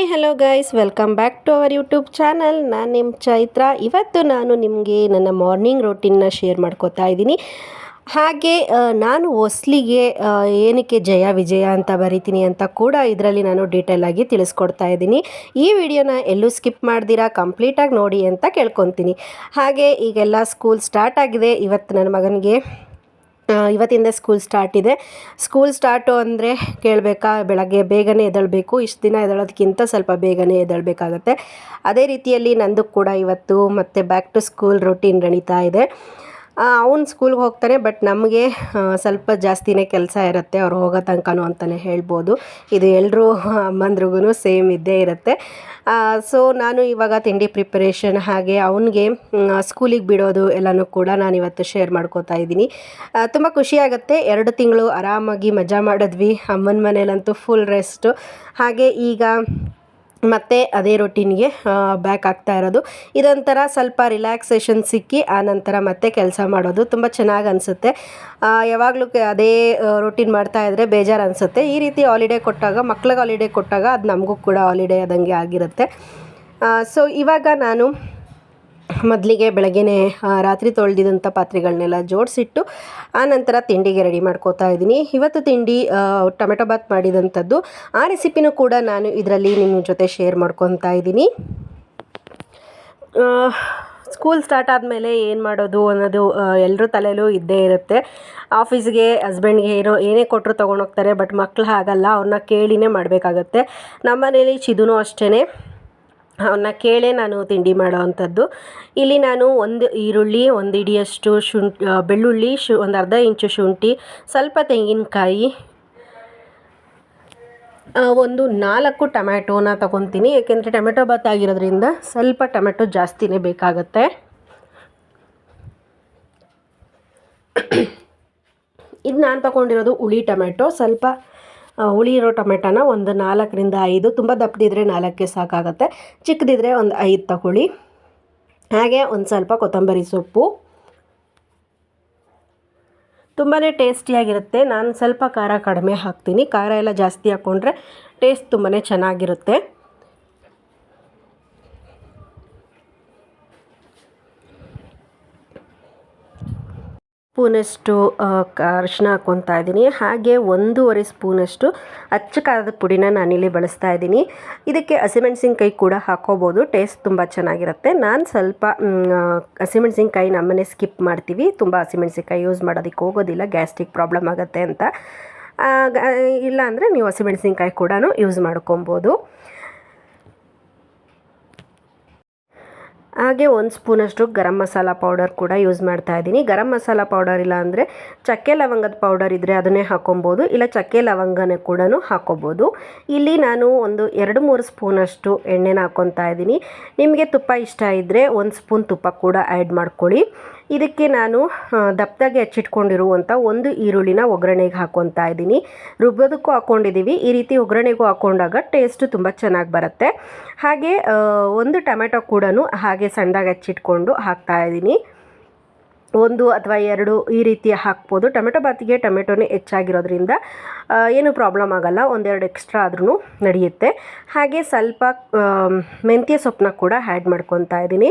Hi, hello guys welcome back to our YouTube channel ನಾನು ನಿಮ್ಮ ಚೈತ್ರ. ಇವತ್ತು ನಾನು ನಿಮಗೆ ನನ್ನ ಮಾರ್ನಿಂಗ್ ರೊಟೀನ್ನ ಶೇರ್ ಮಾಡ್ಕೋತಾ ಇದ್ದೀನಿ. ಹಾಗೆ ನಾನು ಹೊಸ್ಲಿಗೆ ಏನಕ್ಕೆ ಜಯ ವಿಜಯ ಅಂತ ಬರಿತೀನಿ ಅಂತ ಕೂಡ ಇದರಲ್ಲಿ ನಾನು ಡೀಟೇಲ್ ಆಗಿ ತಿಳಿಸ್ಕೊಡ್ತಾ ಇದ್ದೀನಿ. ಈ ವಿಡಿಯೋನ ಎಲ್ಲೂ ಸ್ಕಿಪ್ ಮಾಡ್ದಿರಾ? ಕಂಪ್ಲೀಟಾಗಿ ನೋಡಿ ಅಂತ ಕೇಳ್ಕೊತೀನಿ. ಹಾಗೆ, ಈಗೆಲ್ಲ ಸ್ಕೂಲ್ ಸ್ಟಾರ್ಟ್ ಆಗಿದೆ. ಇವತ್ತು ನನ್ನ ಮಗನಿಗೆ ಇವತ್ತಿಂದ ಸ್ಕೂಲ್ ಸ್ಟಾರ್ಟ್ ಇದೆ. ಸ್ಕೂಲ್ ಸ್ಟಾರ್ಟು ಅಂದರೆ ಕೇಳಬೇಕಾ, ಬೆಳಗ್ಗೆ ಬೇಗನೆ ಎದ್ದೇಳಬೇಕು, ಇಷ್ಟು ದಿನ ಎದ್ದೇಳೋದಕ್ಕಿಂತ ಸ್ವಲ್ಪ ಬೇಗನೆ ಎದ್ದೇಳಬೇಕಾಗತ್ತೆ. ಅದೇ ರೀತಿಯಲ್ಲಿ ನಂದು ಕೂಡ ಇವತ್ತು ಮತ್ತೆ ಬ್ಯಾಕ್ ಟು ಸ್ಕೂಲ್ ರೊಟೀನ್ ನಡೀತಾ ಇದೆ. ಅವನು ಸ್ಕೂಲ್ಗೆ ಹೋಗ್ತಾನೆ ಬಟ್ ನಮಗೆ ಸ್ವಲ್ಪ ಜಾಸ್ತಿನೇ ಕೆಲಸ ಇರುತ್ತೆ. ಅವ್ರು ಹೋಗೋ ತನಕನೂ ಅಂತಲೇ ಹೇಳ್ಬೋದು. ಇದು ಎಲ್ಲರೂ ಅಮ್ಮಂದ್ರಿಗೂ ಸೇಮ್ ಇದ್ದೇ ಇರುತ್ತೆ. ಸೊ ನಾನು ಇವಾಗ ತಿಂಡಿ ಪ್ರಿಪರೇಷನ್ ಹಾಗೆ ಅವನಿಗೆ ಸ್ಕೂಲಿಗೆ ಬಿಡೋದು ಎಲ್ಲನೂ ಕೂಡ ನಾನು ಇವತ್ತು ಶೇರ್ ಮಾಡ್ಕೋತಾ ಇದ್ದೀನಿ. ತುಂಬ ಖುಷಿಯಾಗುತ್ತೆ ಎರಡು ತಿಂಗಳು ಆರಾಮಾಗಿ ಮಜಾ ಮಾಡಿದ್ವಿ. ಅಮ್ಮನ ಮನೇಲಂತೂ ಫುಲ್ ರೆಸ್ಟು ಹಾಗೆ ಈಗ ಮತ್ತೆ ಅದೇ ರೊಟೀನ್ಗೆ ಬ್ಯಾಕ್ ಆಗ್ತಾ ಇರೋದು. ಇದೊಂಥರ ಸ್ವಲ್ಪ ರಿಲ್ಯಾಕ್ಸೇಷನ್ ಸಿಕ್ಕಿ ಆನಂತರ ನಂತರ ಮತ್ತೆ ಕೆಲಸ ಮಾಡೋದು ತುಂಬ ಚೆನ್ನಾಗಿ ಅನಿಸುತ್ತೆ. ಯಾವಾಗಲೂ ಅದೇ ರೊಟೀನ್ ಮಾಡ್ತಾ ಇದ್ದರೆ ಬೇಜಾರು ಅನಿಸುತ್ತೆ. ಈ ರೀತಿ ಹಾಲಿಡೇ ಕೊಟ್ಟಾಗ, ಮಕ್ಳಿಗೆ ಹಾಲಿಡೇ ಕೊಟ್ಟಾಗ ಅದು ನಮಗೂ ಕೂಡ ಹಾಲಿಡೇ ಆದಂಗೆ ಆಗಿರುತ್ತೆ. ಸೊ ಇವಾಗ ನಾನು ಮೊದಲಿಗೆ ಬೆಳಗ್ಗೆ ರಾತ್ರಿ ತೊಳೆದಿದಂಥ ಪಾತ್ರೆಗಳನ್ನೆಲ್ಲ ಜೋಡಿಸಿಟ್ಟು, ಆ ನಂತರ ತಿಂಡಿಗೆ ರೆಡಿ ಮಾಡ್ಕೋತಾ ಇದ್ದೀನಿ. ಇವತ್ತು ತಿಂಡಿ ಟೊಮೆಟೊ ಬಾತ್ ಮಾಡಿದಂಥದ್ದು ಆ ರೆಸಿಪಿನೂ ಕೂಡ ನಾನು ಇದರಲ್ಲಿ ನಿಮ್ಮ ಜೊತೆ ಶೇರ್ ಮಾಡ್ಕೊತಾ ಇದ್ದೀನಿ. ಸ್ಕೂಲ್ ಸ್ಟಾರ್ಟ್ ಆದಮೇಲೆ ಏನು ಮಾಡೋದು ಅನ್ನೋದು ಎಲ್ಲರೂ ತಲೆಯಲ್ಲೂ ಇದ್ದೇ ಇರುತ್ತೆ. ಆಫೀಸ್ಗೆ ಹಸ್ಬೆಂಡ್ಗೆ ಏನೋ, ಏನೇ ಕೊಟ್ಟರು ತೊಗೊಂಡೋಗ್ತಾರೆ ಬಟ್ ಮಕ್ಕಳು ಹಾಗಲ್ಲ ಅವ್ರನ್ನ ಕೇಳಿನೇ ಮಾಡಬೇಕಾಗತ್ತೆ. ನಮ್ಮನೇಲಿ ಚಿದೂ ಅಷ್ಟೇ ಅವನ್ನ ಕೇಳೇ ನಾನು ತಿಂಡಿ ಮಾಡೋ ಅಂಥದ್ದು. ಇಲ್ಲಿ ನಾನು ಒಂದು ಈರುಳ್ಳಿ, ಒಂದು ಇಡಿಯಷ್ಟು ಶುಂಠಿ ಬೆಳ್ಳುಳ್ಳಿ, ಶು, ಒಂದು ಅರ್ಧ ಇಂಚು ಶುಂಠಿ, ಸ್ವಲ್ಪ ತೆಂಗಿನಕಾಯಿ ಒಂದು ನಾಲ್ಕು ಟೊಮ್ಯಾಟೋನ ತಗೊತೀನಿ. ಏಕೆಂದರೆ ಟೊಮೆಟೊ ಬಾತ್ ಆಗಿರೋದ್ರಿಂದ ಸ್ವಲ್ಪ ಟೊಮೆಟೊ ಜಾಸ್ತಿನೇ ಬೇಕಾಗತ್ತೆ. ಇದು ನಾನು ತಗೊಂಡಿರೋದು ಹುಳಿ ಟೊಮೆಟೊ ಸ್ವಲ್ಪ ಇರೋ ಟೊಮೆಟೊನ ಒಂದು ನಾಲ್ಕರಿಂದ ಐದು, ತುಂಬ ದಪ್ಪದಿದ್ರೆ ನಾಲ್ಕಕ್ಕೆ ಸಾಕಾಗುತ್ತೆ. ಚಿಕ್ಕದಿದ್ರೆ ಒಂದು ಐದು ತಗೊಳ್ಳಿ. ಹಾಗೆ ಒಂದು ಸ್ವಲ್ಪ ಕೊತ್ತಂಬರಿ ಸೊಪ್ಪು. ತುಂಬಾ ಟೇಸ್ಟಿಯಾಗಿರುತ್ತೆ. ನಾನು ಸ್ವಲ್ಪ ಖಾರ ಕಡಿಮೆ ಹಾಕ್ತೀನಿ. ಖಾರ ಎಲ್ಲ ಜಾಸ್ತಿ ಹಾಕ್ಕೊಂಡ್ರೆ ಟೇಸ್ಟ್ ತುಂಬಾ ಚೆನ್ನಾಗಿರುತ್ತೆ. ಸ್ಪೂನಷ್ಟು ಅರಿಶಿನ ಹಾಕ್ಕೊತಾ ಇದ್ದೀನಿ. ಹಾಗೆ ಒಂದೂವರೆ ಸ್ಪೂನಷ್ಟು ಅಚ್ಚ ಪುಡಿನ ನಾನಿಲ್ಲಿ ಬಳಸ್ತಾ ಇದ್ದೀನಿ. ಇದಕ್ಕೆ ಹಸಿಮೆಣಸಿನ್ಕಾಯಿ ಕೂಡ ಹಾಕೋಬೋದು ಟೇಸ್ಟ್ ತುಂಬ ಚೆನ್ನಾಗಿರುತ್ತೆ. ನಾನು ಸ್ವಲ್ಪ ಹಸಿಮೆಣ್ಸಿನ್ಕಾಯಿ ನಮ್ಮನೆ ಸ್ಕಿಪ್ ಮಾಡ್ತೀವಿ. ತುಂಬ ಹಸಿಮೆಣಸಿನ್ಕಾಯಿ ಯೂಸ್ ಮಾಡೋದಕ್ಕೆ ಹೋಗೋದಿಲ್ಲ. ಗ್ಯಾಸ್ಟ್ರಿಕ್ ಪ್ರಾಬ್ಲಮ್ ಆಗುತ್ತೆ ಅಂತ. ಇಲ್ಲ ಅಂದರೆ ನೀವು ಹಸಿಮೆಣಸಿನ್ಕಾಯಿ ಕೂಡ ಯೂಸ್ ಮಾಡ್ಕೊಬೋದು. ಹಾಗೆ ಒಂದು ಸ್ಪೂನಷ್ಟು ಗರಂ ಮಸಾಲ ಪೌಡರ್ ಕೂಡ ಯೂಸ್ ಮಾಡ್ತಾ ಇದ್ದೀನಿ. ಗರಂ ಮಸಾಲ ಪೌಡರ್ ಇಲ್ಲ ಅಂದರೆ ಚಕ್ಕೆ ಲವಂಗದ ಪೌಡರ್ ಇದ್ದರೆ ಅದನ್ನೇ ಹಾಕೊಬೋದು, ಇಲ್ಲ ಚಕ್ಕೆ ಲವಂಗನ ಕೂಡ ಹಾಕೋಬೋದು. ಇಲ್ಲಿ ನಾನು ಒಂದು ಎರಡು ಮೂರು ಸ್ಪೂನಷ್ಟು ಎಣ್ಣೆನ ಹಾಕ್ಕೊತಾ ಇದ್ದೀನಿ. ನಿಮಗೆ ತುಪ್ಪ ಇಷ್ಟ ಇದ್ದರೆ ಒಂದು ಸ್ಪೂನ್ ತುಪ್ಪ ಕೂಡ ಆ್ಯಡ್ ಮಾಡ್ಕೊಳ್ಳಿ. ಇದಕ್ಕೆ ನಾನು ದಪ್ಪದಾಗಿ ಹಚ್ಚಿಟ್ಕೊಂಡಿರುವಂಥ ಒಂದು ಈರುಳ್ಳಿನ ಒಗ್ಗರಣೆಗೆ ಹಾಕೊತಾ ಇದ್ದೀನಿ. ರುಬ್ಬೋದಕ್ಕೂ ಹಾಕ್ಕೊಂಡಿದ್ದೀವಿ. ಈ ರೀತಿ ಒಗ್ಗರಣೆಗೂ ಹಾಕ್ಕೊಂಡಾಗ ಟೇಸ್ಟು ತುಂಬ ಚೆನ್ನಾಗಿ ಬರುತ್ತೆ. ಹಾಗೆ ಒಂದು ಟೊಮೆಟೊ ಕೂಡ ಹಾಗೆ ಸಣ್ಣದಾಗಿ ಹಚ್ಚಿಟ್ಕೊಂಡು ಹಾಕ್ತಾ ಇದ್ದೀನಿ. ಒಂದು ಅಥವಾ ಎರಡು ಈ ರೀತಿ ಹಾಕ್ಬೋದು. ಟೊಮೆಟೊ ಬಾತಿಗೆ ಟೊಮೆಟೊನೇ ಹೆಚ್ಚಾಗಿರೋದ್ರಿಂದ ಏನು ಪ್ರಾಬ್ಲಮ್ ಆಗಲ್ಲ. ಒಂದೆರಡು ಎಕ್ಸ್ಟ್ರಾ ಆದ್ರೂ ನಡೆಯುತ್ತೆ. ಹಾಗೆ ಸ್ವಲ್ಪ ಮೆಂತ್ಯ ಸೊಪ್ಪನ್ನ ಕೂಡ ಆ್ಯಡ್ ಮಾಡ್ಕೊತಾ ಇದ್ದೀನಿ.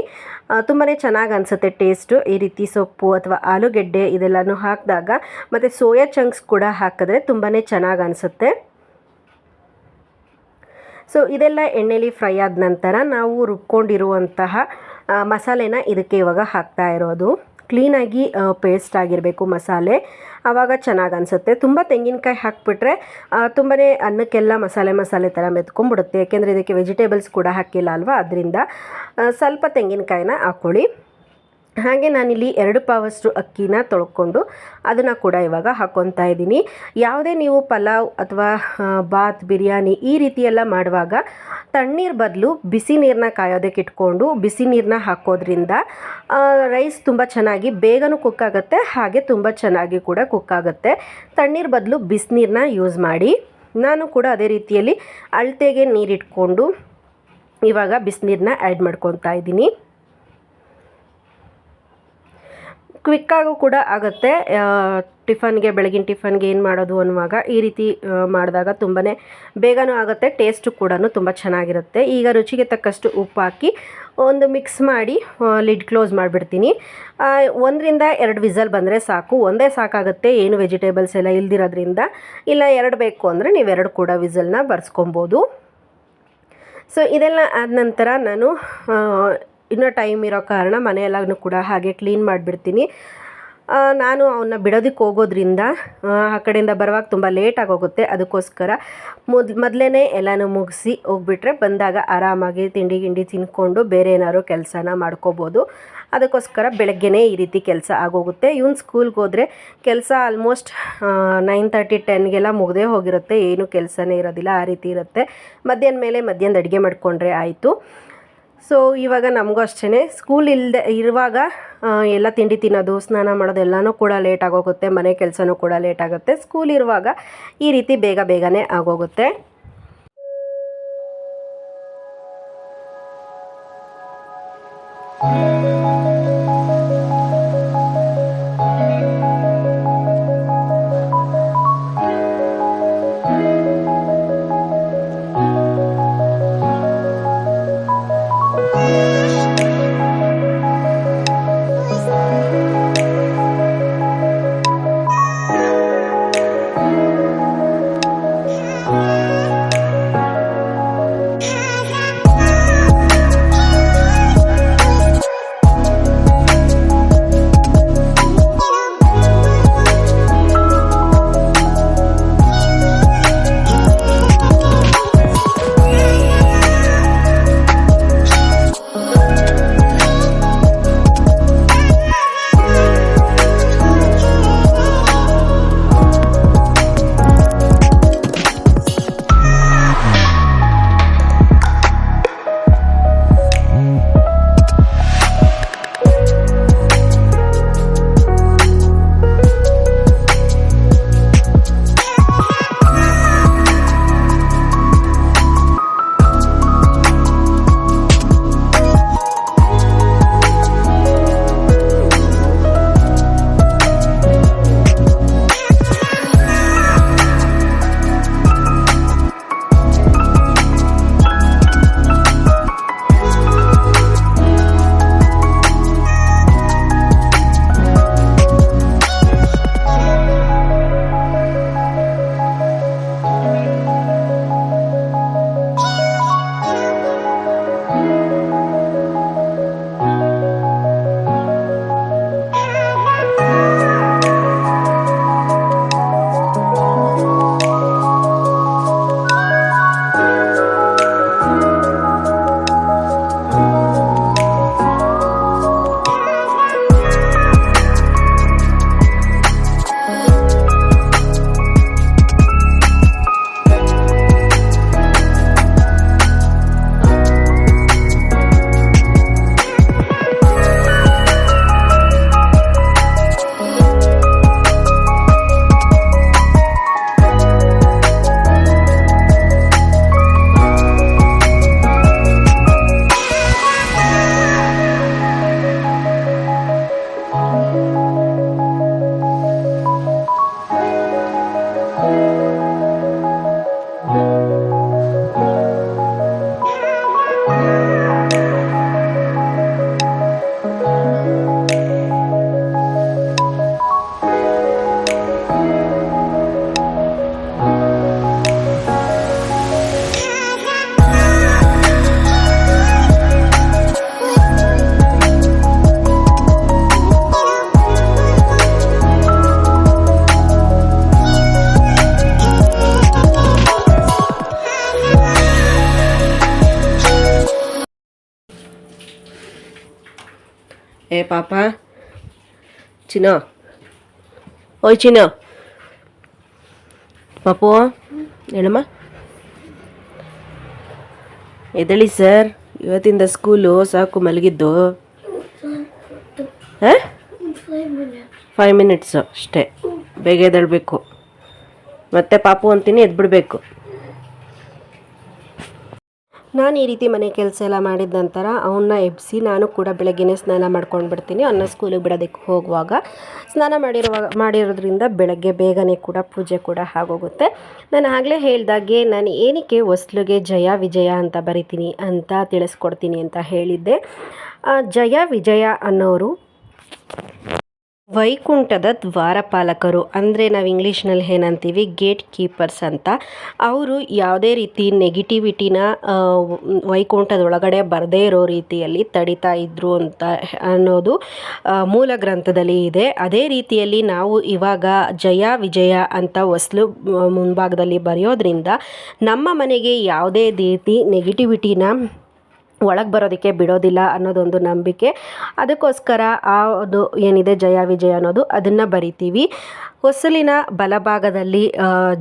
ತುಂಬಾ ಚೆನ್ನಾಗಿ ಅನಿಸುತ್ತೆ ಟೇಸ್ಟು ಈ ರೀತಿ ಸೊಪ್ಪು ಅಥವಾ ಆಲೂಗೆಡ್ಡೆ ಇದೆಲ್ಲನೂ ಹಾಕಿದಾಗ, ಮತ್ತು ಸೋಯಾ ಚಂಕ್ಸ್ ಕೂಡ ಹಾಕಿದ್ರೆ ತುಂಬಾ ಚೆನ್ನಾಗಿ ಅನಿಸುತ್ತೆ. ಸೊ ಇದೆಲ್ಲ ಎಣ್ಣೆಲಿ ಫ್ರೈ ಆದ ನಂತರ ನಾವು ರುಬ್ಕೊಂಡಿರುವಂತಹ ಮಸಾಲೆನ ಇದಕ್ಕೆ ಇವಾಗ ಹಾಕ್ತಾ ಇರೋದು. ಕ್ಲೀನಾಗಿ ಪೇಸ್ಟ್ ಆಗಿರಬೇಕು ಮಸಾಲೆ. ಆವಾಗ ಚೆನ್ನಾಗಿ ಅನಿಸುತ್ತೆ. ತುಂಬ ತೆಂಗಿನಕಾಯಿ ಹಾಕಿಬಿಟ್ರೆ ತುಂಬಾ ಅನ್ನಕ್ಕೆಲ್ಲ ಮಸಾಲೆ ಮಸಾಲೆ ಥರ ಮೆತ್ಕೊಂಡ್ಬಿಡುತ್ತೆ. ಯಾಕೆಂದರೆ ಇದಕ್ಕೆ ವೆಜಿಟೇಬಲ್ಸ್ ಕೂಡ ಹಾಕಿಲ್ಲ ಅಲ್ವಾ? ಅದರಿಂದ ಸ್ವಲ್ಪ ತೆಂಗಿನಕಾಯಿನ ಹಾಕ್ಕೊಳ್ಳಿ ಹಾಗೆ ನಾನಿಲ್ಲಿ ಎರಡು ಪಾವಷ್ಟು ಅಕ್ಕಿನ ತೊಳ್ಕೊಂಡು ಅದನ್ನು ಕೂಡ ಇವಾಗ ಹಾಕ್ಕೊತಾ ಇದ್ದೀನಿ. ಯಾವುದೇ ನೀವು ಪಲಾವ್ ಅಥವಾ ಬಾತ್, ಬಿರಿಯಾನಿ ಈ ರೀತಿಯೆಲ್ಲ ಮಾಡುವಾಗ ತಣ್ಣೀರು ಬದಲು ಬಿಸಿ ನೀರನ್ನ ಕಾಯೋದಕ್ಕೆ ಇಟ್ಕೊಂಡು ಬಿಸಿ ನೀರನ್ನ ಹಾಕೋದ್ರಿಂದ ರೈಸ್ ತುಂಬ ಚೆನ್ನಾಗಿ ಬೇಗನೂ ಕುಕ್ ಆಗುತ್ತೆ, ಹಾಗೆ ತುಂಬ ಚೆನ್ನಾಗಿ ಕೂಡ ಕುಕ್ ಆಗುತ್ತೆ. ತಣ್ಣೀರು ಬದಲು ಬಿಸಿನೀರನ್ನ ಯೂಸ್ ಮಾಡಿ ನಾನು ಕೂಡ ಅದೇ ರೀತಿಯಲ್ಲಿ ಅಳತೆಗೆ ನೀರಿಟ್ಕೊಂಡು ಇವಾಗ ಬಿಸಿನೀರನ್ನ ಆ್ಯಡ್ ಮಾಡ್ಕೊತಾ ಇದ್ದೀನಿ. ಕ್ವಿಕ್ಕಾಗೂ ಕೂಡ ಆಗುತ್ತೆ. ಟಿಫನ್ಗೆ, ಬೆಳಗಿನ ಟಿಫನ್ಗೆ ಏನು ಮಾಡೋದು ಅನ್ನುವಾಗ ಈ ರೀತಿ ಮಾಡಿದಾಗ ತುಂಬಾ ಬೇಗನೂ ಆಗುತ್ತೆ, ಟೇಸ್ಟು ಕೂಡ ತುಂಬ ಚೆನ್ನಾಗಿರುತ್ತೆ. ಈಗ ರುಚಿಗೆ ತಕ್ಕಷ್ಟು ಉಪ್ಪು ಹಾಕಿ ಒಂದು ಮಿಕ್ಸ್ ಮಾಡಿ ಲಿಡ್ ಕ್ಲೋಸ್ ಮಾಡಿಬಿಡ್ತೀನಿ. ಒಂದರಿಂದ ಎರಡು ವಿಸಲ್ ಬಂದರೆ ಸಾಕು. ಒಂದೇ ಸಾಕಾಗುತ್ತೆ, ಏನು ವೆಜಿಟೇಬಲ್ಸ್ ಎಲ್ಲ ಇಲ್ದಿರೋದ್ರಿಂದ. ಇಲ್ಲ, ಎರಡು ಬೇಕು ಅಂದರೆ ನೀವು ಎರಡು ಕೂಡ ವಿಸಲ್ನ ಬರ್ಸ್ಕೊಬೋದು. ಸೊ, ಇದೆಲ್ಲ ಆದ ನಂತರ ನಾನು ಇನ್ನೂ ಟೈಮ್ ಇರೋ ಕಾರಣ ಮನೆಯೆಲ್ಲನೂ ಕೂಡ ಹಾಗೆ ಕ್ಲೀನ್ ಮಾಡಿಬಿಡ್ತೀನಿ. ನಾನು ಅವನ್ನ ಬಿಡೋದಕ್ಕೆ ಹೋಗೋದ್ರಿಂದ ಆ, ಕಡೆಯಿಂದ ಬರುವಾಗ ತುಂಬ ಲೇಟಾಗಿ ಹೋಗುತ್ತೆ. ಅದಕ್ಕೋಸ್ಕರ ಮೊದ್ ಮೊದಲೇ ಎಲ್ಲನೂ ಮುಗಿಸಿ ಹೋಗ್ಬಿಟ್ರೆ ಬಂದಾಗ ಆರಾಮಾಗಿ ತಿಂಡಿ ಗಿಂಡಿ ತಿನ್ಕೊಂಡು ಬೇರೆ ಏನಾದ್ರು ಕೆಲಸನ ಮಾಡ್ಕೋಬೋದು. ಅದಕ್ಕೋಸ್ಕರ ಬೆಳಗ್ಗೆನೇ ಈ ರೀತಿ ಕೆಲಸ ಆಗೋಗುತ್ತೆ ಇವ್ನು ಸ್ಕೂಲ್ಗೆ ಹೋದರೆ ಕೆಲಸ ಆಲ್ಮೋಸ್ಟ್ ನೈನ್ ತರ್ಟಿ ಟೆನ್ಗೆಲ್ಲ ಮುಗದೇ ಹೋಗಿರುತ್ತೆ. ಏನು ಕೆಲಸನೇ ಇರೋದಿಲ್ಲ ಆ ರೀತಿ ಇರುತ್ತೆ. ಮಧ್ಯಾಹ್ನ ಮೇಲೆ ಮಧ್ಯಾಹ್ನದ ಅಡುಗೆ ಮಾಡಿಕೊಂಡ್ರೆ ಆಯಿತು. ಸೊ ಇವಾಗ ನಮಗೂ ಅಷ್ಟೇ ಸ್ಕೂಲ್ ಇಲ್ಲದೆ ಇರುವಾಗ ಎಲ್ಲ ತಿಂಡಿ ತಿನ್ನೋದು, ಸ್ನಾನ ಮಾಡೋದು ಎಲ್ಲನೂ ಕೂಡ ಲೇಟ್ ಆಗೋಗುತ್ತೆ. ಮನೆ ಕೆಲಸನೂ ಕೂಡ ಲೇಟ್ ಆಗುತ್ತೆ. ಸ್ಕೂಲ್ ಇರುವಾಗ ಈ ರೀತಿ ಬೇಗ ಬೇಗನೆ ಆಗೋಗುತ್ತೆ. ಏ ಪಾಪ ಚಿನ್ನ ಓಯ್ ಚಿನ್ನ ಪಾಪು ಹೇಳಮ್ಮ? ಎದಳಿ ಸರ್ ಇವತ್ತಿಂದ ಸ್ಕೂಲು ಸಾಕು ಮಲಗಿದ್ದು. ಹಾಂ? ಫೈವ್ ಮಿನಿಟ್ಸು ಅಷ್ಟೇ. ಬೇಗ ಎದ್ದೇಳಬೇಕು. ಮತ್ತೆ ಪಾಪು ಅಂತೀನಿ, ಎದ್ಬಿಡ್ಬೇಕು. ನಾನು ಈ ರೀತಿ ಮನೆ ಕೆಲಸ ಎಲ್ಲ ಮಾಡಿದ ನಂತರ ಅವನ್ನ ಎಬ್ಬಿಸಿ ನಾನು ಕೂಡ ಬೆಳಗ್ಗೆನೇ ಸ್ನಾನ ಮಾಡ್ಕೊಂಡು ಬಿಡ್ತೀನಿ ಅವನ್ನ ಸ್ಕೂಲಿಗೆ ಬಿಡೋದಕ್ಕೆ ಹೋಗುವಾಗ ಸ್ನಾನ ಮಾಡಿರುವಾಗ ಮಾಡಿರೋದ್ರಿಂದ ಬೆಳಗ್ಗೆ ಬೇಗನೆ ಕೂಡ ಪೂಜೆ ಕೂಡ ಆಗೋಗುತ್ತೆ. ನಾನು ಆಗಲೇ ಹೇಳಿದಾಗೆ ನಾನು ಏನಕ್ಕೆ ಹೊಸ್ಲಿಗೆ ಜಯ ವಿಜಯ ಅಂತ ಬರಿತೀನಿ ಅಂತ ತಿಳಿಸ್ಕೊಡ್ತೀನಿ ಅಂತ ಹೇಳಿದ್ದೆ. ಜಯ ವಿಜಯ ಅನ್ನೋರು ವೈಕುಂಠದ ದ್ವಾರಪಾಲಕರು, ಅಂದರೆ ನಾವು ಇಂಗ್ಲೀಷ್ನಲ್ಲಿ ಏನಂತೀವಿ ಗೇಟ್ ಕೀಪರ್ಸ್ ಅಂತ, ಅವರು ಯಾವುದೇ ರೀತಿ ನೆಗೆಟಿವಿಟಿನ ವೈಕುಂಠದೊಳಗಡೆ ಬರದೇ ಇರೋ ರೀತಿಯಲ್ಲಿ ತಡಿತಾ ಇದ್ರು ಅಂತ ಅನ್ನೋದು ಮೂಲ ಗ್ರಂಥದಲ್ಲಿ ಇದೆ. ಅದೇ ರೀತಿಯಲ್ಲಿ ನಾವು ಇವಾಗ ಜಯ ವಿಜಯ ಅಂತ ಹೊಸ್ಲು ಮುಂಭಾಗದಲ್ಲಿ ಬರೆಯೋದ್ರಿಂದ ನಮ್ಮ ಮನೆಗೆ ಯಾವುದೇ ರೀತಿ ನೆಗೆಟಿವಿಟಿನ ಒಳಗೆ ಬರೋದಕ್ಕೆ ಬಿಡೋದಿಲ್ಲ ಅನ್ನೋದೊಂದು ನಂಬಿಕೆ. ಅದಕ್ಕೋಸ್ಕರ ಆ ಒಂದು ಏನಿದೆ ಜಯ ವಿಜಯ ಅನ್ನೋದು ಅದನ್ನು ಬರಿತೀವಿ. ಹೊಸಲಿನ ಬಲಭಾಗದಲ್ಲಿ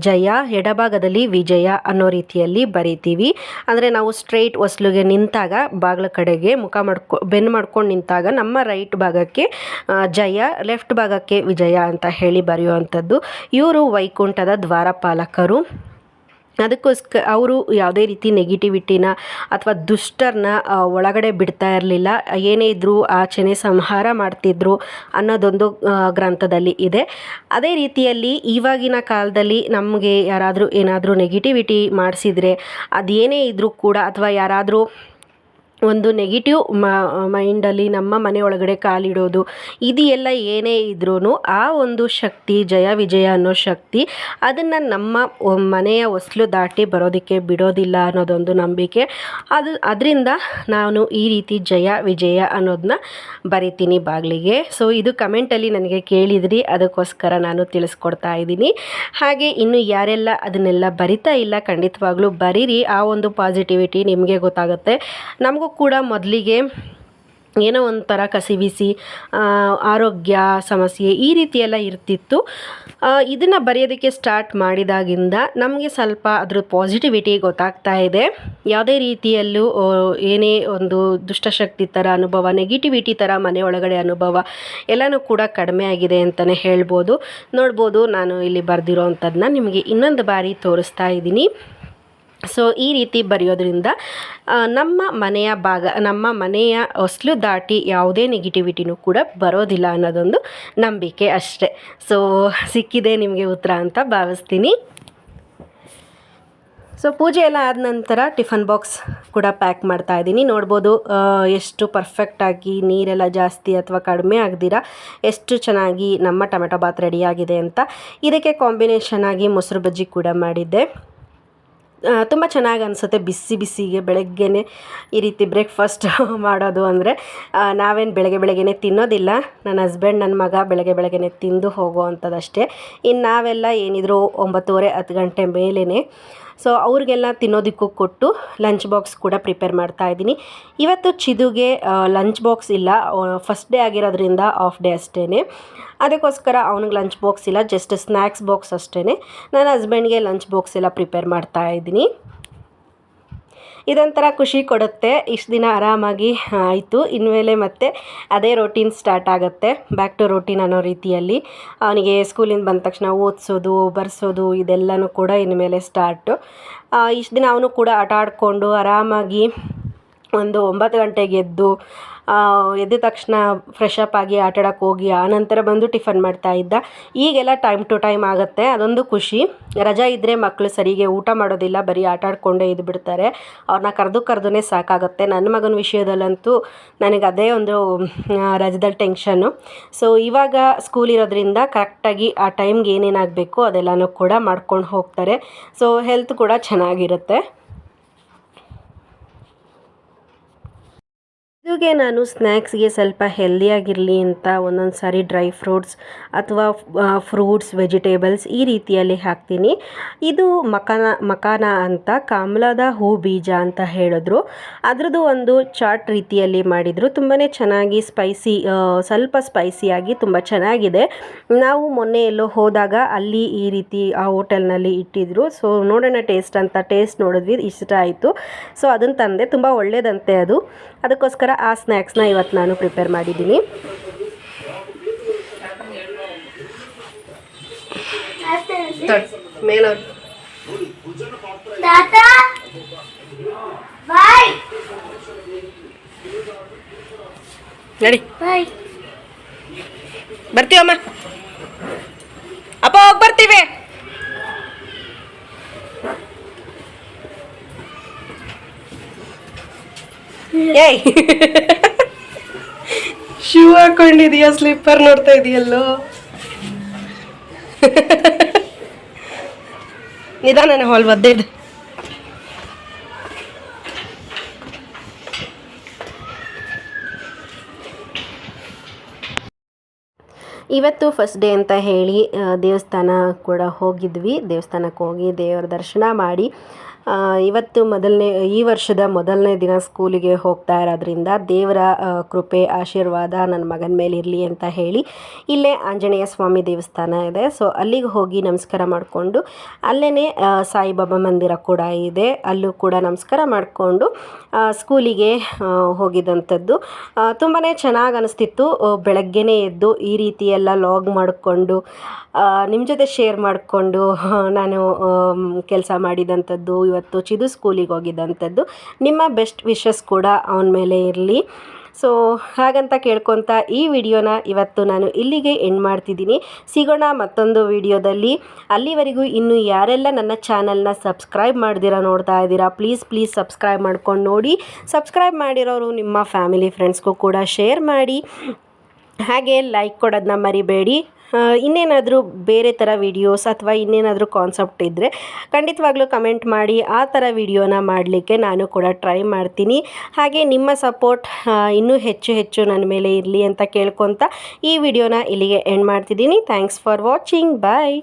ಜಯ, ಎಡಭಾಗದಲ್ಲಿ ವಿಜಯ ಅನ್ನೋ ರೀತಿಯಲ್ಲಿ ಬರಿತೀವಿ. ಅಂದರೆ ನಾವು ಸ್ಟ್ರೈಟ್ ಹೊಸ್ಲಿಗೆ ನಿಂತಾಗ ಬಾಗಿಲ ಕಡೆಗೆ ಮುಖ ಮಾಡ್ಕೊ, ಬೆನ್ನು ಮಾಡ್ಕೊಂಡು ನಿಂತಾಗ ನಮ್ಮ ರೈಟ್ ಭಾಗಕ್ಕೆ ಜಯ, ಲೆಫ್ಟ್ ಭಾಗಕ್ಕೆ ವಿಜಯ ಅಂತ ಹೇಳಿ ಬರೆಯುವಂಥದ್ದು. ಇವರು ವೈಕುಂಠದ ದ್ವಾರಪಾಲಕರು. ಅದಕ್ಕೋಸ್ಕ ಅವರು ಯಾವುದೇ ರೀತಿ ನೆಗೆಟಿವಿಟಿನ ಅಥವಾ ದುಷ್ಟರನ್ನ ಒಳಗಡೆ ಬಿಡ್ತಾ ಇರಲಿಲ್ಲ. ಏನೇ ಇದ್ದರೂ ಆಚೆನೆ ಸಂಹಾರ ಮಾಡ್ತಿದ್ರು ಅನ್ನೋದೊಂದು ಗ್ರಂಥದಲ್ಲಿ ಇದೆ. ಅದೇ ರೀತಿಯಲ್ಲಿ ಇವಾಗಿನ ಕಾಲದಲ್ಲಿ ನಮಗೆ ಯಾರಾದರೂ ಏನಾದರೂ ನೆಗೆಟಿವಿಟಿ ಮಾಡಿಸಿದರೆ, ಅದೇನೇ ಇದ್ದರೂ ಕೂಡ ಅಥವಾ ಯಾರಾದರೂ ಒಂದು ನೆಗೆಟಿವ್ ಮೈಂಡಲ್ಲಿ ನಮ್ಮ ಮನೆ ಒಳಗಡೆ ಕಾಲಿಡೋದು, ಇದು ಎಲ್ಲ ಏನೇ ಇದ್ರೂ ಆ ಒಂದು ಶಕ್ತಿ, ಜಯ ವಿಜಯ ಅನ್ನೋ ಶಕ್ತಿ ಅದನ್ನು ನಮ್ಮ ಮನೆಯ ಹೊಸ್ಲು ದಾಟಿ ಬರೋದಕ್ಕೆ ಬಿಡೋದಿಲ್ಲ ಅನ್ನೋದೊಂದು ನಂಬಿಕೆ. ಅದು, ಅದರಿಂದ ನಾನು ಈ ರೀತಿ ಜಯ ವಿಜಯ ಅನ್ನೋದನ್ನ ಬರಿತೀನಿ ಬಾಗಿಲಿಗೆ. ಸೊ ಇದು ಕಮೆಂಟಲ್ಲಿ ನನಗೆ ಕೇಳಿದ್ರಿ, ಅದಕ್ಕೋಸ್ಕರ ನಾನು ತಿಳಿಸ್ಕೊಡ್ತಾ ಇದ್ದೀನಿ. ಹಾಗೆ ಇನ್ನು ಯಾರೆಲ್ಲ ಅದನ್ನೆಲ್ಲ ಬರಿತಾ ಇಲ್ಲ ಖಂಡಿತವಾಗ್ಲೂ ಬರೀರಿ, ಆ ಒಂದು ಪಾಸಿಟಿವಿಟಿ ನಿಮಗೆ ಗೊತ್ತಾಗುತ್ತೆ. ನಮಗೂ ಕೂಡ ಮೊದಲಿಗೆ ಏನೋ ಒಂಥರ ಕಸಿವಿಸಿ ಆರೋಗ್ಯ ಸಮಸ್ಯೆ ಈ ರೀತಿಯೆಲ್ಲ ಇರ್ತಿತ್ತು. ಇದನ್ನು ಬರೆಯೋದಕ್ಕೆ ಸ್ಟಾರ್ಟ್ ಮಾಡಿದಾಗಿಂದ ನಮಗೆ ಸ್ವಲ್ಪ ಅದ್ರ ಪಾಸಿಟಿವಿಟಿ ಗೊತ್ತಾಗ್ತಾ ಇದೆ. ಯಾವುದೇ ರೀತಿಯಲ್ಲೂ ಏನೇ ಒಂದು ದುಷ್ಟಶಕ್ತಿ ಥರ ಅನುಭವ ನೆಗೆಟಿವಿಟಿ ಥರ ಮನೆ ಒಳಗಡೆ ಅನುಭವ ಎಲ್ಲನೂ ಕೂಡ ಕಡಿಮೆ ಆಗಿದೆ ಅಂತಲೇ ಹೇಳ್ಬೋದು. ನೋಡ್ಬೋದು ನಾನು ಇಲ್ಲಿ ಬರೆದಿರೋ ಅಂಥದ್ದನ್ನ ನಿಮಗೆ ಇನ್ನೊಂದು ಬಾರಿ ತೋರಿಸ್ತಾ ಇದ್ದೀನಿ. ಸೊ, ಈ ರೀತಿ ಬರೆಯೋದ್ರಿಂದ ನಮ್ಮ ಮನೆಯ ಭಾಗ, ನಮ್ಮ ಮನೆಯ ಹೊಸ್ಲು ದಾಟಿ ಯಾವುದೇ ನೆಗೆಟಿವಿಟಿನೂ ಕೂಡ ಬರೋದಿಲ್ಲ ಅನ್ನೋದೊಂದು ನಂಬಿಕೆ ಅಷ್ಟೇ. ಸೊ, ಸಿಕ್ಕಿದೆ ನಿಮಗೆ ಉತ್ತರ ಅಂತ ಭಾವಿಸ್ತೀನಿ. ಸೊ, ಪೂಜೆ ಎಲ್ಲ ಆದ ನಂತರ ಟಿಫನ್ ಬಾಕ್ಸ್ ಕೂಡ ಪ್ಯಾಕ್ ಮಾಡ್ತಾ ಇದ್ದೀನಿ. ನೋಡ್ಬೋದು ಎಷ್ಟು ಪರ್ಫೆಕ್ಟಾಗಿ ನೀರೆಲ್ಲ ಜಾಸ್ತಿ ಅಥವಾ ಕಡಿಮೆ ಆಗದಿರ, ಎಷ್ಟು ಚೆನ್ನಾಗಿ ನಮ್ಮ ಟೊಮೆಟೊ ಬಾತ್ ರೆಡಿಯಾಗಿದೆ ಅಂತ. ಇದಕ್ಕೆ ಕಾಂಬಿನೇಷನ್ ಆಗಿ ಮೊಸರು ಬಜ್ಜಿ ಕೂಡ ಮಾಡಿದ್ದೆ. ತುಂಬ ಚೆನ್ನಾಗಿ ಅನಿಸುತ್ತೆ ಬಿಸಿ ಬಿಸಿಗೆ ಬೆಳಗ್ಗೆನೆ ಈ ರೀತಿ ಬ್ರೇಕ್ಫಾಸ್ಟ್ ಮಾಡೋದು ಅಂದರೆ. ನಾವೇನು ಬೆಳಗ್ಗೆ ಬೆಳಗ್ಗೆನೆ ತಿನ್ನೋದಿಲ್ಲ. ನನ್ನ ಹಸ್ಬೆಂಡ್ ನನ್ನ ಮಗ ಬೆಳಗ್ಗೆ ಬೆಳಗ್ಗೆನೆ ತಿಂದು ಹೋಗುವಂಥದ್ದಷ್ಟೇ. ಇನ್ನು ನಾವೆಲ್ಲ ಏನಿದ್ರು ಒಂಬತ್ತುವರೆ ಹತ್ತು ಗಂಟೆ ಮೇಲೇ ಸೊ ಅವ್ರಿಗೆಲ್ಲ ತಿನ್ನೋದಕ್ಕೂ ಕೊಟ್ಟು ಲಂಚ್ ಬಾಕ್ಸ್ ಕೂಡ ಪ್ರಿಪೇರ್ ಮಾಡ್ತಾ ಇದ್ದೀನಿ. ಇವತ್ತು ಚಿದುಗೆ ಲಂಚ್ ಬಾಕ್ಸ್ ಇಲ್ಲ. ಫಸ್ಟ್ ಡೇ ಆಗಿರೋದ್ರಿಂದ ಆಫ್ ಡೇ ಅಷ್ಟೇ ಅದಕ್ಕೋಸ್ಕರ ಅವ್ನಿಗೆ ಲಂಚ್ ಬಾಕ್ಸ್ ಇಲ್ಲ ಜಸ್ಟ್ ಸ್ನ್ಯಾಕ್ಸ್ ಬಾಕ್ಸ್ ಅಷ್ಟೇ ನನ್ನ ಹಸ್ಬೆಂಡ್ಗೆ ಲಂಚ್ ಬಾಕ್ಸ್ ಎಲ್ಲ ಪ್ರಿಪೇರ್ ಮಾಡ್ತಾ ಇದ್ದೀನಿ. ಇದೊಂಥರ ಖುಷಿ ಕೊಡುತ್ತೆ. ಇಷ್ಟು ದಿನ ಆರಾಮಾಗಿ ಆಯಿತು. ಇನ್ಮೇಲೆ ಮತ್ತೆ ಅದೇ ರೊಟೀನ್ ಸ್ಟಾರ್ಟ್ ಆಗುತ್ತೆ. ಬ್ಯಾಕ್ ಟು ರೊಟೀನ್ ಅನ್ನೋ ರೀತಿಯಲ್ಲಿ. ಅವನಿಗೆ ಸ್ಕೂಲಿಂದ ಬಂದ ತಕ್ಷಣ ಓದಿಸೋದು, ಬರ್ಸೋದು, ಇದೆಲ್ಲನೂ ಕೂಡ ಇನ್ಮೇಲೆ ಸ್ಟಾರ್ಟು ಇಷ್ಟು ದಿನ ಅವನು ಕೂಡ ಆಟ ಆಡಿಕೊಂಡು ಆರಾಮಾಗಿ ಒಂದು ಒಂಬತ್ತು ಗಂಟೆಗೆ ಎದ್ದು ಎದ್ದ ತಕ್ಷಣ ಫ್ರೆಶ್ ಅಪ್ ಆಗಿ ಆಟಾಡೋಕೆ ಹೋಗಿ ಆನಂತರ ಬಂದು ಟಿಫನ್ ಮಾಡ್ತಾ ಇದ್ದ. ಈಗೆಲ್ಲ ಟೈಮ್ ಟು ಟೈಮ್ ಆಗುತ್ತೆ, ಅದೊಂದು ಖುಷಿ. ರಜಾ ಇದ್ದರೆ ಮಕ್ಕಳು ಸರಿಗೆ ಊಟ ಮಾಡೋದಿಲ್ಲ, ಬರೀ ಆಟ ಆಡ್ಕೊಂಡೇ ಇದ್ದು ಬಿಡ್ತಾರೆ. ಅವ್ರನ್ನ ಕರೆದು ಕರೆದುನೇ ಸಾಕಾಗುತ್ತೆ. ನನ್ನ ಮಗನ ವಿಷಯದಲ್ಲಂತೂ ನನಗೆ ಅದೇ ಒಂದು ರಜದಲ್ಲಿ ಟೆನ್ಷನ್ನು ಸೊ ಇವಾಗ ಸ್ಕೂಲ್ ಇರೋದ್ರಿಂದ ಕರೆಕ್ಟಾಗಿ ಆ ಟೈಮ್ಗೆ ಏನೇನಾಗಬೇಕು ಅದೆಲ್ಲನೂ ಕೂಡ ಮಾಡ್ಕೊಂಡು ಹೋಗ್ತಾರೆ. ಸೊ ಹೆಲ್ತ್ ಕೂಡ ಚೆನ್ನಾಗಿರುತ್ತೆ. ಇದುಗೆ ನಾನು ಸ್ನ್ಯಾಕ್ಸ್ಗೆ ಸ್ವಲ್ಪ ಹೆಲ್ದಿಯಾಗಿರಲಿ ಅಂತ ಒಂದೊಂದು ಸಾರಿ ಡ್ರೈ ಫ್ರೂಟ್ಸ್ ಅಥವಾ ಫ್ರೂಟ್ಸ್ ವೆಜಿಟೇಬಲ್ಸ್ ಈ ರೀತಿಯಲ್ಲಿ ಹಾಕ್ತೀನಿ. ಇದು ಮಕಾನ ಮಕಾನ ಅಂತ ಕಮಲದ ಹೂ ಬೀಜ ಅಂತ ಹೇಳಿದ್ರು. ಅದರದ್ದು ಒಂದು ಚಾಟ್ ರೀತಿಯಲ್ಲಿ ಮಾಡಿದರು. ತುಂಬಾ ಚೆನ್ನಾಗಿ ಸ್ಪೈಸಿ ಸ್ವಲ್ಪ ಸ್ಪೈಸಿಯಾಗಿ ತುಂಬ ಚೆನ್ನಾಗಿದೆ. ನಾವು ಮೊನ್ನೆ ಎಲ್ಲೋ ಹೋದಾಗ ಅಲ್ಲಿ ಈ ರೀತಿ ಆ ಹೋಟೆಲ್ನಲ್ಲಿ ಇಟ್ಟಿದ್ರು. ಸೊ ನೋಡೋಣ ಟೇಸ್ಟ್ ಅಂತ ಟೇಸ್ಟ್ ನೋಡಿದ್ವಿ. ಇಷ್ಟ ಆಯಿತು. ಸೊ ಅದನ್ನು ತಂದೆ. ತುಂಬ ಒಳ್ಳೆಯದಂತೆ ಅದು. ಅದಕ್ಕೋಸ್ಕರ ಆ ಸ್ನ್ಯಾಕ್ಸ್ನ ಇವತ್ತು ನಾನು ಪ್ರಿಪೇರ್ ಮಾಡಿದ್ದೀನಿ. ನಡಿ. ಬರ್ತೀವಮ್ಮ? ಅಪ್ಪ ಹೋಗಿ ಬರ್ತೀವಿ. ಏಯ್. ಶೂ ಹಾಕೊಂಡಿದೀಯ ಸ್ಲಿಪ್ಪರ್ ನೋಡ್ತಾ ಇದೆಯಲ್ಲೋ? ನಿಧಾನ ಹಾಲ್ ಒದ್ದೆದು ಇವತ್ತು ಫಸ್ಟ್ ಡೇ ಅಂತ ಹೇಳಿ ದೇವಸ್ಥಾನ ಕೂಡ ಹೋಗಿದ್ವಿ. ದೇವಸ್ಥಾನಕ್ಕೆ ಹೋಗಿ ದೇವರ ದರ್ಶನ ಮಾಡಿ ಇವತ್ತು ಮೊದಲನೇ, ಈ ವರ್ಷದ ಮೊದಲನೇ ದಿನ ಸ್ಕೂಲಿಗೆ ಹೋಗ್ತಾ ಇರೋದ್ರಿಂದ ದೇವರ ಕೃಪೆ, ಆಶೀರ್ವಾದ ನನ್ನ ಮಗನ ಮೇಲೆ ಇರಲಿ ಅಂತ ಹೇಳಿ ಇಲ್ಲೇ ಆಂಜನೇಯ ಸ್ವಾಮಿ ದೇವಸ್ಥಾನ ಇದೆ. ಸೊ ಅಲ್ಲಿಗೆ ಹೋಗಿ ನಮಸ್ಕಾರ ಮಾಡಿಕೊಂಡು ಅಲ್ಲೇ ಸಾಯಿಬಾಬಾ ಮಂದಿರ ಕೂಡ ಇದೆ. ಅಲ್ಲೂ ಕೂಡ ನಮಸ್ಕಾರ ಮಾಡಿಕೊಂಡು ಸ್ಕೂಲಿಗೆ ಹೋಗಿದಂಥದ್ದು. ತುಂಬಾ ಚೆನ್ನಾಗಿ ಅನಿಸ್ತಿತ್ತು. ಬೆಳಗ್ಗೆನೇ ಎದ್ದು ಈ ರೀತಿ ಎಲ್ಲ ಲಾಗ್ ಮಾಡಿಕೊಂಡು ನಿಮ್ಮ ಜೊತೆ ಶೇರ್ ಮಾಡಿಕೊಂಡು, ನಾನು ಕೆಲಸ ಮಾಡಿದಂಥದ್ದು ಇವತ್ತು ಚಿದು ಸ್ಕೂಲಿಗೆ ಹೋಗಿದ್ದಂಥದ್ದು. ನಿಮ್ಮ ಬೆಸ್ಟ್ ವಿಶಸ್ ಕೂಡ ಅವನ ಮೇಲೆ ಇರಲಿ. ಸೊ ಹಾಗಂತ ಕೇಳ್ಕೊತ ಈ ವಿಡಿಯೋನ ಇವತ್ತು ನಾನು ಇಲ್ಲಿಗೆ ಎಂಡ್ ಮಾಡ್ತಿದ್ದೀನಿ. ಸಿಗೋಣ ಮತ್ತೊಂದು ವಿಡಿಯೋದಲ್ಲಿ. ಅಲ್ಲಿವರೆಗೂ ಇನ್ನೂ ಯಾರೆಲ್ಲ ನನ್ನ ಚಾನಲ್ನ ಸಬ್ಸ್ಕ್ರೈಬ್ ಮಾಡ್ದಿರಾ ನೋಡ್ತಾ ಇದ್ದೀರಾ ಪ್ಲೀಸ್ ಪ್ಲೀಸ್ ಸಬ್ಸ್ಕ್ರೈಬ್ ಮಾಡ್ಕೊಂಡು ನೋಡಿ. ಸಬ್ಸ್ಕ್ರೈಬ್ ಮಾಡಿರೋರು ನಿಮ್ಮ ಫ್ಯಾಮಿಲಿ ಫ್ರೆಂಡ್ಸ್ಗೂ ಕೂಡ ಶೇರ್ ಮಾಡಿ. ಹಾಗೆ ಲೈಕ್ ಕೊಡೋದನ್ನ ಮರಿಬೇಡಿ. ಇನ್ನೇನಾದರೂ ಬೇರೆ ಥರ ವಿಡಿಯೋಸ್ ಅಥವಾ ಇನ್ನೇನಾದರೂ ಕಾನ್ಸೆಪ್ಟ್ ಇದ್ದರೆ ಖಂಡಿತವಾಗ್ಲೂ ಕಮೆಂಟ್ ಮಾಡಿ. ಆ ಥರ ವಿಡಿಯೋನ ಮಾಡಲಿಕ್ಕೆ ನಾನು ಕೂಡ ಟ್ರೈ ಮಾಡ್ತೀನಿ. ಹಾಗೆ ನಿಮ್ಮ ಸಪೋರ್ಟ್ ಇನ್ನೂ ಹೆಚ್ಚು ಹೆಚ್ಚು ನನ್ನ ಮೇಲೆ ಇರಲಿ ಅಂತ ಕೇಳ್ಕೊತ ಈ ವಿಡಿಯೋನ ಇಲ್ಲಿಗೆ ಎಂಡ್ ಮಾಡ್ತಿದ್ದೀನಿ. Thanks for watching bye